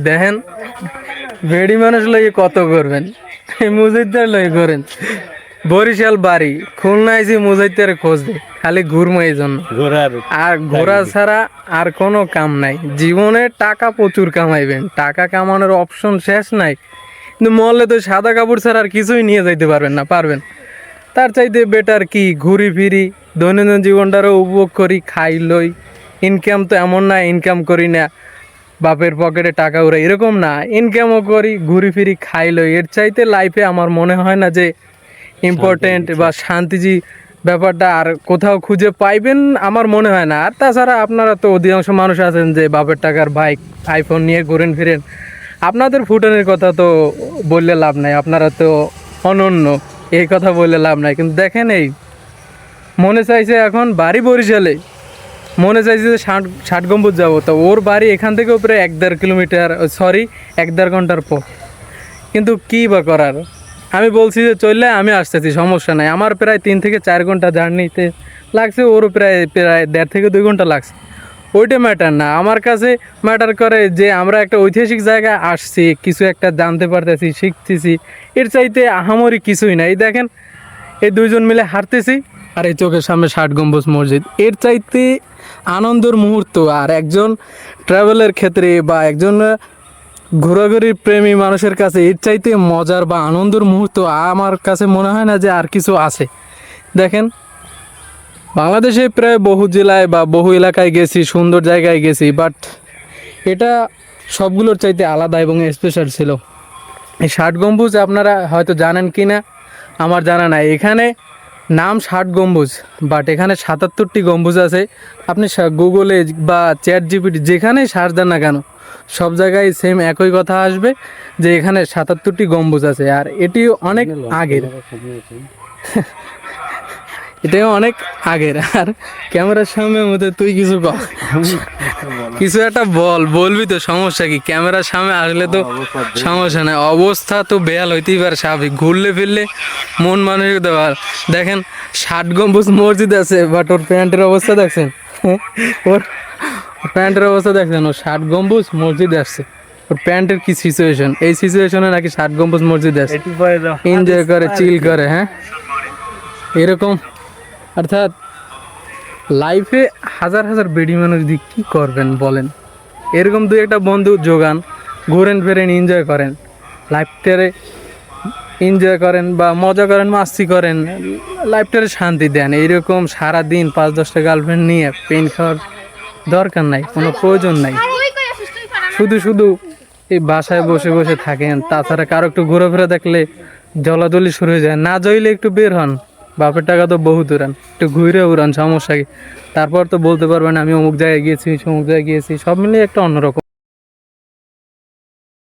দেখেন বেড়ি মানুষ লইয়ে কত করবেন? এই মুজিদদের লই করেন বরিশাল বাড়ি খুলনা আইসি মুজাইতের খোঁজ দে খালি ঘুরমো এই জন্য। আর ঘোরা ছাড়া আর কোনো কাম নাই। জীবনে টাকা প্রচুর কামাইবেন। টাকা কামানোর অপশন শেষ নাই। কিন্তু মহল্লে তো সাদা কাপড় ছাড়া আর কিছুই নিয়ে যাইতে পারবেন না পারবেন। তার চাইতে বেটার কি? ঘুরি ফিরি দৈনন্দিন জীবনটারও উপভোগ করি খাই লই। ইনকাম তো এমন না ইনকাম করি না। বাপের পকেটে টাকা উড়ে এরকম না। ইনকামও করি ঘুরি ফিরি খাই লই। এর চাইতে লাইফে আমার মনে হয় না যে ইম্পর্টেন্ট বা শান্তিজি ব্যাপারটা আর কোথাও খুঁজে পাইবেন আমার মনে হয় না। আর তাছাড়া আপনারা তো অধিকাংশ মানুষ আছেন যে বাপের টাকার বাইক আইফোন নিয়ে ঘুরেন ফিরেন। আপনাদের ফুটানের কথা তো বললে লাভ নাই। আপনারা তো অনন্য এই কথা বললে লাভ নাই। কিন্তু দেখেন এই মনে চাইছে এখন বাড়ি বরিশালে মনে চাইছে যে ষাট ষাট গম্বুজ যাব। তো ওর বাড়ি এখান থেকেও প্রায় এক দেড় কিলোমিটার সরি এক দেড় ঘণ্টার পর কিন্তু কী বা করার? আমি বলছি যে চললে আমি আসতেছি, সমস্যা নাই। আমার প্রায় তিন থেকে চার ঘণ্টা জার্নিতে লাগছে, ওরও প্রায় প্রায় দেড় থেকে দুই ঘণ্টা লাগছে। ওইটা ম্যাটার না। আমার কাছে ম্যাটার করে যে আমরা একটা ঐতিহাসিক জায়গায় আসছি, কিছু একটা জানতে পারতেছি, শিখতেছি। এর চাইতে আহামরি কিছুই না এই দেখেন, এই দুইজন মিলে হাঁটতেছি। আর এই চোখের সামনে ষাট গম্বুজ মসজিদ। এর চাইতে আনন্দের মুহূর্ত আর একজন ট্রাভেলের ক্ষেত্রে বা একজন ঘোরাঘুরির প্রেমী মানুষের কাছে এর চাইতে মজার বা আনন্দের মুহূর্ত আমার কাছে মনে হয় না যে আর কিছু আছে। দেখেন, বাংলাদেশে প্রায় বহু জেলায় বা বহু এলাকায় গেছি, সুন্দর জায়গায় গেছি বাট এটা সবগুলোর চাইতে আলাদা এবং স্পেশাল ছিল। এই ষাট গম্বুজ আপনারা হয়তো জানেন কি না আমার জানা নাই। এখানে নাম ষাট গম্বুজ বাট এখানে সাতাত্তরটি গম্বুজ আছে। আপনি গুগলে বা চ্যাট জিপিটি যেখানেই সার দেন না কেন সব জায়গায় সেম একই কথা আসবে যে এখানে সাতাত্তরটি গম্বুজ আছে। আর এটি অনেক আগের। এটাও অনেক আগের। আর ক্যামেরার সামনে মধ্যে তুই কিছু কর। কিছু একটা বল বলবি তো সমস্যা কি? ক্যামেরার সামনে আসলে তো সমস্যা নাই। অবস্থা তো বেয়াল হইতেই পারে স্বাভাবিক। ঘুরলে ফিরলে মন মানসিকতা ভালো। দেখেন ষাট গম্বুজ মসজিদ আছে বাট ওর প্যান্টের অবস্থা দেখছেন? ওর প্যান্টের অবস্থা দেখছেন? ও ষাট গম্বুজ মসজিদ আসছে। ওর প্যান্টের কি সিচুয়েশন এই সিচুয়েশনে নাকি ষাট গম্বুজ মসজিদ আসছে এটি পরে এনজয় করে চিল করে হ্যাঁ? এরকম অর্থাৎ লাইফে হাজার হাজার বেডি মানুষ দিয়ে কী করবেন বলেন? এরকম দুই একটা বন্ধু যোগান, ঘুরেন ফেরেন এনজয় করেন। লাইফটারে এনজয় করেন বা মজা করেন, মাস্তি করেন, লাইফটারে শান্তি দেন। এইরকম সারা দিন পাঁচ দশটা গার্লফ্রেন্ড নিয়ে পেন খাওয়ার দরকার নাই, কোনো প্রয়োজন নাই। শুধু শুধু এই বাসায় বসে বসে থাকেন, তাছাড়া কারও একটু ঘোরাফেরা দেখলে জলাজলি শুরু হয়ে যায়। না জইলে একটু বের হন। বাপের টাকা তো বহুত উড়ান। একটু ঘুরে উড়ান, সমস্যা তারপর তো বলতে পারবেন আমি অমুক জায়গায় গিয়েছি অমুক জায়গায় গিয়েছি, সব মিলিয়ে একটা অন্যরকম।